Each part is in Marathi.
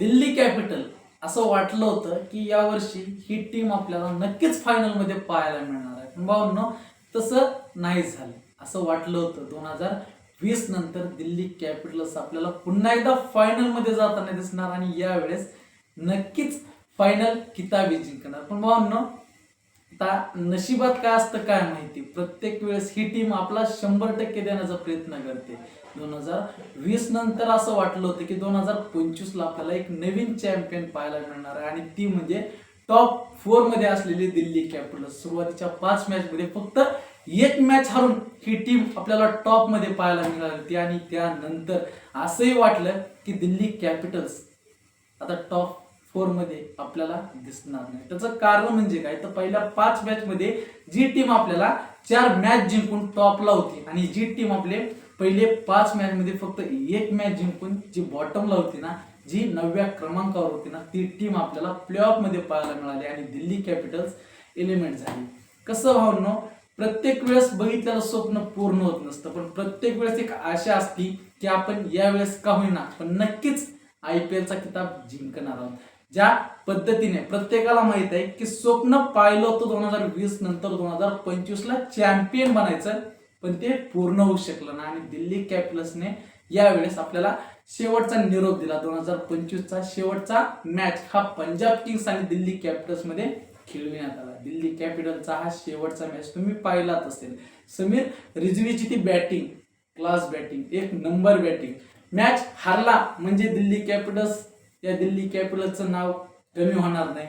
दिल्ली कॅपिटल असं वाटलं होतं की यावर्षी ही टीम आपल्याला नक्कीच फायनलमध्ये पाहायला मिळणार आहे. पण भावनो तसं नाही झालं. असं वाटलं होतं. दोन हजार वीस नंतर दिल्ली कॅपिटल्स आपल्याला पुन्हा एकदा फायनलमध्ये जाताना दिसणार आणि यावेळेस नक्कीच फायनल किताबी जिंकणार. पण भावनो आता नशिबात काय असतं काय माहिती? प्रत्येक वेळेस ही टीम आपला शंभर टक्के देण्याचा प्रयत्न करते. दोन हजार वीस नंतर असं वाटलं होतं की दोन हजार पंचवीसला आपल्याला एक नवीन चॅम्पियन पाहायला मिळणार आहे. आणि ती म्हणजे टॉप फोरमध्ये असलेली दिल्ली कॅपिटल्स सुरुवातीच्या पाच मॅच मध्ये फक्त एक मॅच हरून ही टीम आपल्याला टॉपमध्ये पाहायला मिळाली होती. आणि त्यानंतर असंही वाटलं की दिल्ली कॅपिटल्स आता टॉप फोरमध्ये आपल्याला दिसणार नाही. त्याचं कारण म्हणजे काय? तर पहिल्या पाच मॅच मध्ये जी टीम आपल्याला चार मॅच जिंकून टॉपला होती आणि जी टीम आपले पहिले पाच मॅच मध्ये फक्त एक मॅच जिंकून जी बॉटमला होती ना जी नवव्या क्रमांकावर होती ना ती टीम आपल्याला प्ले मध्ये पाहायला मिळाली आणि दिल्ली कॅपिटल्स एलिमेंट झाली. कसं भावनो प्रत्येक वेळेस बघितलेलं स्वप्न पूर्ण होत नसतं पण प्रत्येक वेळेस एक आशा असती की आपण यावेळेस का होईना पण नक्कीच आय पी एलचा किताब जिंकणार आहोत. ज्या पद्धतीने प्रत्येकाला माहीत आहे की स्वप्न पाहिलं होतं दोन हजार वीस नंतर दोन हजार पंचवीसला चॅम्पियन बनायचं पण ते पूर्ण होऊ शकलं ना आणि दिल्ली कॅपिटल्सने यावेळेस आपल्याला शेवटचा निरोप दिला. दोन हजार पंचवीसचा शेवटचा मॅच हा पंजाब किंग्स आणि दिल्ली कॅपिटल्समध्ये खेळविण्यात आला. दिल्ली कॅपिटलचा हा शेवटचा मॅच तुम्ही पाहिलाच असेल. समीर रिजवीची ती बॅटिंग क्लास बॅटिंग एक नंबर बॅटिंग मॅच हारला म्हणजे दिल्ली कॅपिटल्स या दिल्ली कॅपिटल्सचं नाव कमी होणार नाही.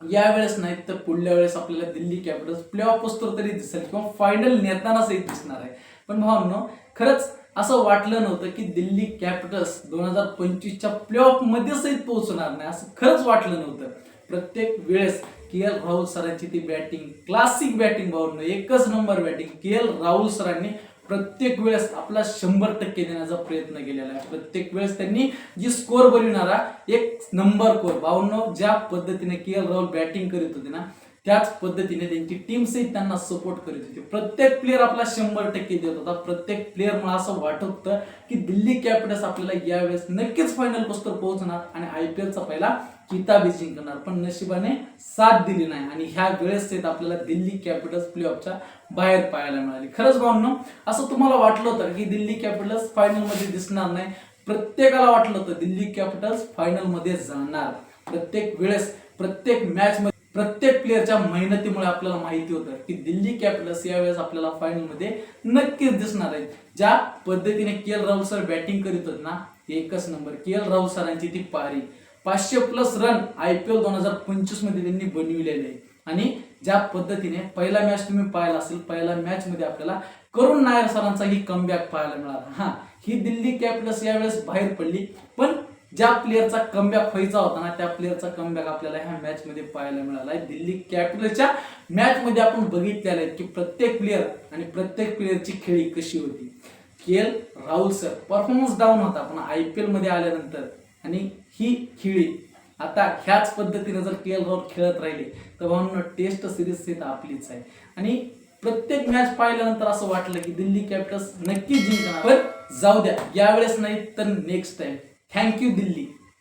यावेळेस नाही तर पुढल्या वेळेस आपल्याला दिल्ली कॅपिटल्स प्ले ऑफ असतो तरी दिसेल किंवा फायनल नेताना दिसणार आहे. पण भावांनो खरंच असं वाटलं नव्हतं की दिल्ली कॅपिटल्स दोन हजार पंचवीसच्या प्ले ऑफमध्ये सहित पोहोचणार नाही. असं खरंच वाटलं नव्हतं. प्रत्येक वेळेस के एल राहुल सरांची ती बॅटिंग क्लासिक बॅटिंग भावनं एकच number batting K L Rahul सरांनी प्रत्येक वेळेस आपला शंभर टक्के देण्याचा प्रयत्न केलेला आहे. प्रत्येक वेळेस त्यांनी जी स्कोर बनविणारा एक नंबर कोर बावन्न ज्या पद्धतीने के एल राहुल बॅटिंग करीत होते ना त्याच पद्धतीने त्यांची टीम्सही त्यांना सपोर्ट करीत होती. प्रत्येक प्लेअर आपला शंभर टक्के देत होता. प्रत्येक प्लेअर मला असं वाटत होतं की दिल्ली कॅपिटल्स आपल्याला यावेळेस नक्कीच फायनल पोस्टर पोहोचणार आणि आय पी एलचा पहिला किताबी जिंकणार पण नशिबाने साथ दिली नाही आणि ह्या वेळेस ते आपल्याला दिल्ली कॅपिटल्स प्ले ऑफच्या बाहेर पाहायला मिळाली. खरंच भावनो असं तुम्हाला वाटलं होतं की दिल्ली कॅपिटल्स फायनलमध्ये दिसणार नाही? प्रत्येकाला वाटलं होतं दिल्ली कॅपिटल्स फायनलमध्ये जाणार. प्रत्येक वेळेस प्रत्येक मॅच मध्ये प्रत्येक प्लेअरच्या मेहनतीमुळे आपल्याला माहिती होतं की दिल्ली कॅपिटल्स यावेळेस आपल्याला फायनलमध्ये नक्कीच दिसणार आहेत. ज्या पद्धतीने K L Rahul sir batting करीत होते ना एकच नंबर के एल राहुल सरांची ती पारी. पाचशे plus run I P L दोन हजार पंचवीसमध्ये त्यांनी बनविलेले आहे. आणि ज्या पद्धतीने पहिला मॅच तुम्ही पाहिला असेल पहिल्या मॅच मध्ये आपल्याला करुण नायर सरांचा ही कमबॅक पाहायला मिळाला. हा ही दिल्ली कॅपिटल्स यावेळेस बाहेर पडली. पण ज्या प्लेअरचा कमबॅक व्हायचा होता ना त्या प्लेअरचा कमबॅक आपल्याला ह्या मॅच मध्ये पाहायला मिळाला. आहे दिल्ली कॅपिटलच्या मॅच मध्ये आपण बघितलेलं आहे की प्रत्येक प्लेअर आणि प्रत्येक प्लेअरची खेळी कशी होती. K L Rahul sir performance down होता पण आय पी एलमध्ये आल्यानंतर. आणि ही खेळी आता ह्याच पद्धतीने जर के एल राहुल खेळत राहिले तर म्हणून टेस्ट सिरीज सेट आपलीच आहे. आणि प्रत्येक मॅच पाहिल्यानंतर असं वाटलं की दिल्ली कॅपिटल्स नक्की जिंकणार. पण जाऊ द्या यावेळेस नाही तर नेक्स्ट टाइम थँक्यू दिल्ली